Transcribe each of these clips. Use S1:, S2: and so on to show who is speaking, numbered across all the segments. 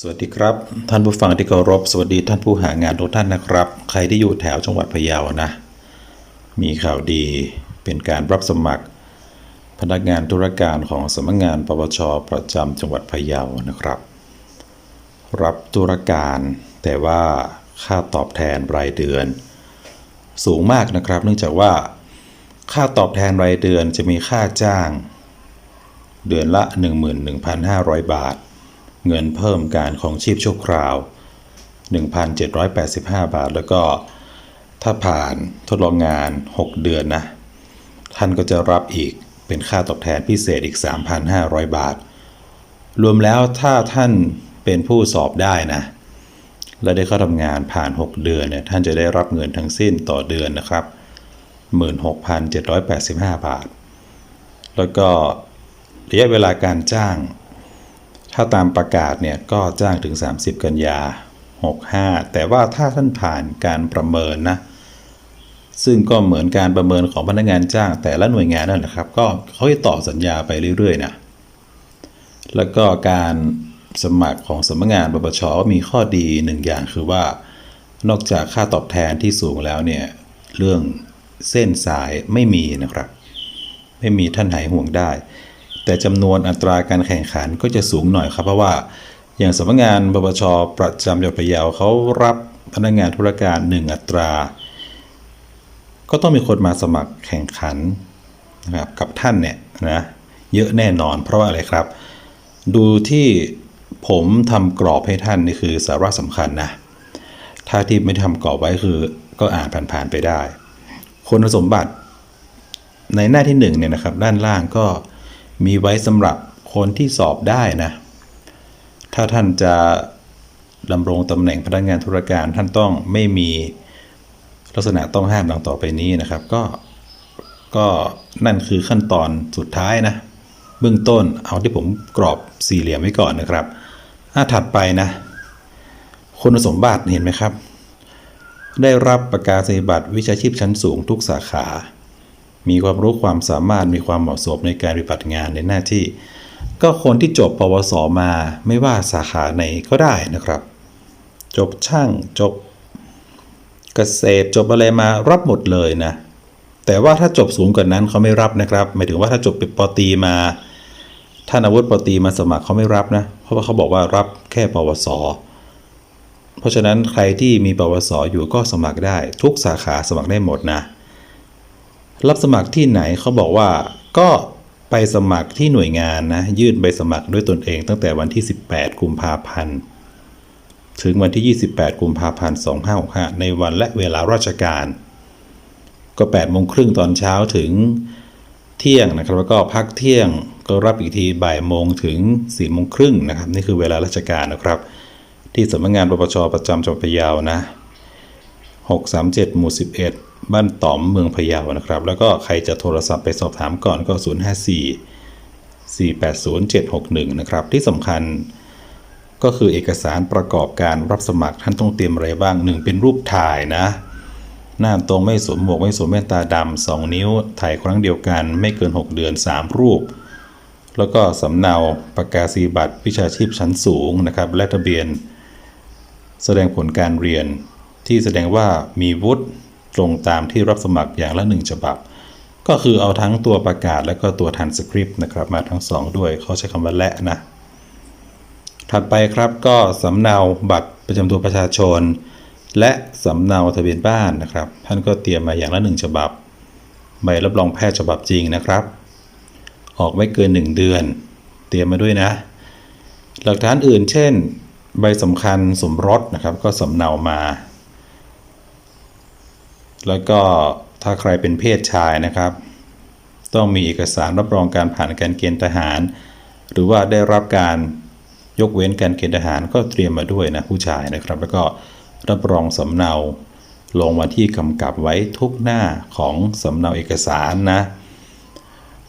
S1: สวัสดีครับ ท่านผู้ฟังที่เคารพสวัสดีท่านผู้หางานทุกท่านนะครับ ใครที่อยู่แถวจังหวัดพะเยานะ มีข่าวดีเป็นการรับสมัคร พนักงานธุรการของสำนักงานปปชประจำจังหวัดพะเยานะครับ รับธุรการแต่ว่าค่าตอบแทนรายเดือน สูงมากนะครับ เนื่องจากว่า ค่าตอบแทนรายเดือนจะมีค่าจ้าง เดือนละ 11,500 บาท เงินเพิ่มการของชีพชั่วคราว 1,785 บาท แล้วก็ถ้าผ่านทดลองงาน 6 เดือนนะ ท่านก็จะรับอีกเป็นค่าตอบแทนพิเศษอีก 3,500 บาท รวมแล้วถ้าท่านเป็นผู้สอบได้นะ และได้เข้าทำงานผ่าน 6 เดือนเนี่ยท่านจะได้รับเงินทั้งสิ้นต่อเดือนนะครับ 16,785 บาท แล้วก็ระยะเวลาการจ้าง ถ้าตามประกาศเนี่ยก็จ้างถึง 30 กันยา 65 แต่ว่าถ้าท่านผ่านการประเมินนะซึ่งก็เหมือนการประเมินของพนักงานจ้างแต่ละหน่วยงานนั่นแหละครับ ก็เขาจะต่อสัญญาไปเรื่อยๆนะแล้วก็การสมัครของสำนักงานปปชก็มีข้อดีหนึ่งอย่างคือว่า นอกจากค่าตอบแทนที่สูงแล้วเนี่ยเรื่องเส้นสายไม่มีนะครับ ไม่มีท่านหายห่วงได้ แต่จำนวนอัตราการแข่งขันก็จะสูงหน่อยครับเพราะว่า อย่างสำนักงานปปชประจำจังหวัดพะเยาเขารับพนักงานธุรการ 1 อัตรา ก็ต้องมีคนมาสมัครแข่งขันนะครับกับท่านเนี่ยนะเยอะแน่นอนเพราะว่าอะไรครับ ดูที่ผมทำกรอบให้ท่านนี่คือสาระสำคัญนะถ้าที่ไม่ทำกรอบไว้คือก็อ่านผ่านๆไปได้คุณสมบัติในหน้าที่หนึ่งเนี่ยนะครับด้านล่างก็ มีไว้สำหรับคนที่สอบได้นะ ถ้าท่านจะดำรงตำแหน่งพนักงานธุรการท่านต้องไม่มีลักษณะต้องห้ามดังต่อไปนี้นะครับ ก็ก็นั่นคือขั้นตอนสุดท้ายนะ เบื้องต้นเอาที่ผมกรอบสี่เหลี่ยมไว้ก่อนนะครับถ้าถัดไปนะคุณสมบัติเห็นไหมครับ ได้รับประกาศนียบัตรวิชาชีพชั้นสูงทุกสาขา มีความรู้ความสามารถมีความเหมาะสมในการปฏิบัติงานในหน้าที่ ก็คนที่จบปวสมาไม่ว่าสาขาไหนก็ได้นะครับ จบช่างจบเกษตรจบอะไรมารับหมดเลยนะ แต่ว่าถ้าจบสูงกว่านั้นเขาไม่รับนะครับหมายถึงว่าถ้าจบเป็นปตีมาท่านอาวุธปตีมาสมัครเขาไม่รับนะ เพราะว่าเขาบอกว่ารับแค่ปวส เพราะฉะนั้นใครที่มีปวสอยู่ก็สมัครได้ ทุกสาขาสมัครได้หมดนะ รับสมัครที่ไหนเขาบอกว่า ก็ไปสมัครที่หน่วยงานนะ ยื่นใบสมัครด้วยตนเองตั้งแต่วันที่ 18 กุมภาพันธ์ ถึงวันที่ 28 กุมภาพันธ์ 2565 ในวันและเวลาราชการ ก็8โมงครึ่งตอนเช้าถึงเที่ยงนะครับ แล้วก็พักเที่ยงก็รับอีกทีบ่ายโมงถึง4โมงครึ่งนะครับ นี่คือเวลาราชการนะครับ ที่สำนักงานปปชประจำจังหวัดพะเยานะ637หมู่11 บ้านต๋อมเมืองพะเยานะครับ แล้วก็ใครจะโทรศัพท์ไปสอบถามก่อนก็ 054 480 761 นะครับ ที่สำคัญก็คือเอกสารประกอบการรับสมัครท่านต้องเตรียมอะไรบ้าง 1 เป็นรูปถ่ายนะ หน้าตรงไม่สวมหมวกไม่สวมแว่นตาดำสองนิ้ว ถ่ายครั้งเดียวกัน ไม่เกิน 6 เดือน 3 รูป แล้วก็สำเนาประกาศีบัตรวิชาชีพชั้นสูงนะครับ และทะเบียน แสดงผลการเรียนที่แสดงว่ามีวุฒิ ตรงตามที่รับสมัครอย่างละหนึ่งฉบับ ก็คือเอาทั้งตัวประกาศและก็ตัวทันสคริปต์นะครับมาทั้งสองด้วยเขาใช้คำว่าและนะ ถัดไปครับก็สำเนาบัตรประจำตัวประชาชน และสำเนาทะเบียนบ้านนะครับ ท่านก็เตรียมมาอย่างละหนึ่งฉบับ ใบรับรองแพทย์ฉบับจริงนะครับ ออกไม่เกิน 1 เดือน เตรียมมาด้วยนะ หลักฐานอื่น เช่น ใบสำคัญสมรสนะครับ ก็สำเนามา แล้วก็ถ้าใครเป็นเพศชายนะครับ ต้องมีเอกสารรับรองการผ่านการเกณฑ์ทหาร หรือว่าได้รับการยกเว้นการเกณฑ์ทหารก็เตรียมมาด้วยนะผู้ชายนะครับ แล้วก็รับรองสำเนาลงมาที่กำกับไว้ทุกหน้าของสำเนาเอกสารนะ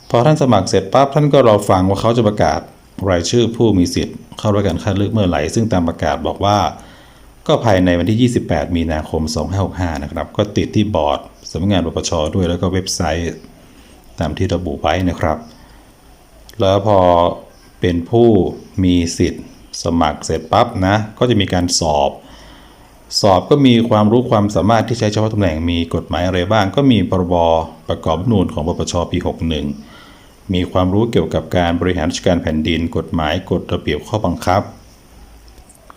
S1: พอท่านสมัครเสร็จปั๊บท่านก็รอฟังว่าเขาจะประกาศรายชื่อผู้มีสิทธิ์เข้ารับการคัดเลือกเมื่อไหร่ซึ่งตามประกาศบอกว่า ก็ภายในวันที่ 28 มีนาคม 2565 นะครับ ก็ติดที่บอร์ดสำนักงานปปชด้วยแล้วก็เว็บไซต์ตามที่ระบุไว้นะครับ แล้วพอเป็นผู้มีสิทธิ์สมัครเสร็จปั๊บนะ ก็จะมีการสอบ สอบก็มีความรู้ความสามารถที่ใช้เฉพาะตำแหน่งมีกฎหมายอะไรบ้าง ก็มีพรบประกอบนูญของปปชปี 61 มีความรู้เกี่ยวกับการบริหารราชการแผ่นดิน กฎหมายกฎระเบียบข้อบังคับ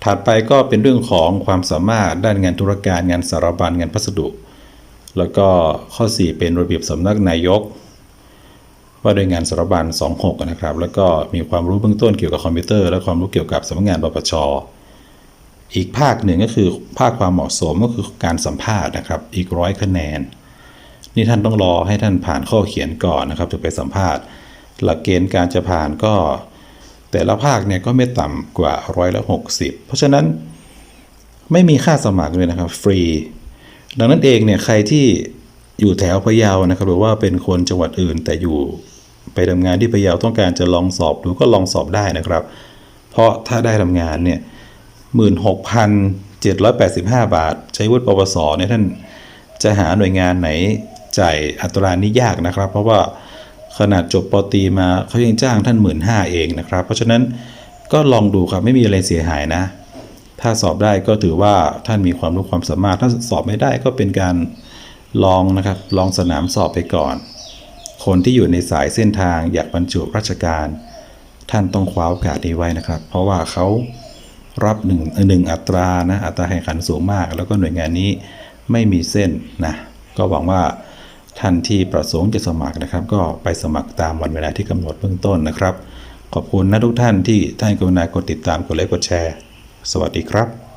S1: ถัดไปก็เป็นเรื่องของความสามารถด้านงานธุรการงานสารบัญงานพัสดุ แล้วก็ข้อ 4 เป็นระเบียบสำนักนายก ว่าด้วยงานสารบัญ26 นะครับ แล้วก็มีความรู้เบื้องต้นเกี่ยวกับคอมพิวเตอร์ และความรู้เกี่ยวกับสำนักงานปปชอีกภาคหนึ่งก็คือภาคความเหมาะสมก็คือการสัมภาษณ์นะครับ อีกร้อยคะแนน นี่ท่านต้องรอให้ท่านผ่านข้อเขียนก่อนนะครับถึงไปสัมภาษณ์ หลักเกณฑ์การจะผ่านก็ แต่ละภาคเนี่ยก็ไม่ต่ำกว่าร้อยละหกสิบเพราะฉะนั้นไม่มีค่าสมัครเลยนะครับฟรี ดังนั้นเองเนี่ยใครที่อยู่แถวพะเยานะครับหรือว่าเป็นคนจังหวัดอื่น แต่อยู่ไปทำงานที่พะเยาต้องการจะลองสอบดูก็ลองสอบได้นะครับ เพราะถ้าได้ทำงานเนี่ยหมื่นหกพันเจ็ดร้อยแปดสิบห้าบาท ใช้วุฒิปวสเนี่ยท่านจะหาหน่วยงานไหนจ่ายอัตรานี้ยากนะครับ เพราะว่า ขนาดจบปตีมาเขายังจ้างท่านหมื่นห้าเองนะครับ เพราะฉะนั้นก็ลองดูครับไม่มีอะไรเสียหายนะ ถ้าสอบได้ก็ถือว่าท่านมีความรู้ความสามารถ ถ้าสอบไม่ได้ก็เป็นการลองนะครับลองสนามสอบไปก่อน คนที่อยู่ในสายเส้นทางอยากบรรจุราชการ ท่านต้องคว้าโอกาสนี้ไว้นะครับ เพราะว่าเขารับหนึ่งหนึ่งอัตรานะอัตราแข่งขันสูงมาก แล้วก็หน่วยงานนี้ไม่มีเส้นนะก็หวังว่า ท่านที่ประสงค์จะสมัครนะครับ ก็ไปสมัครตามวันเวลาที่กำหนดเบื้องต้นนะครับ ขอบคุณนะทุกท่านที่ท่านกรุณากดติดตามกดไลค์กดแชร์ สวัสดีครับ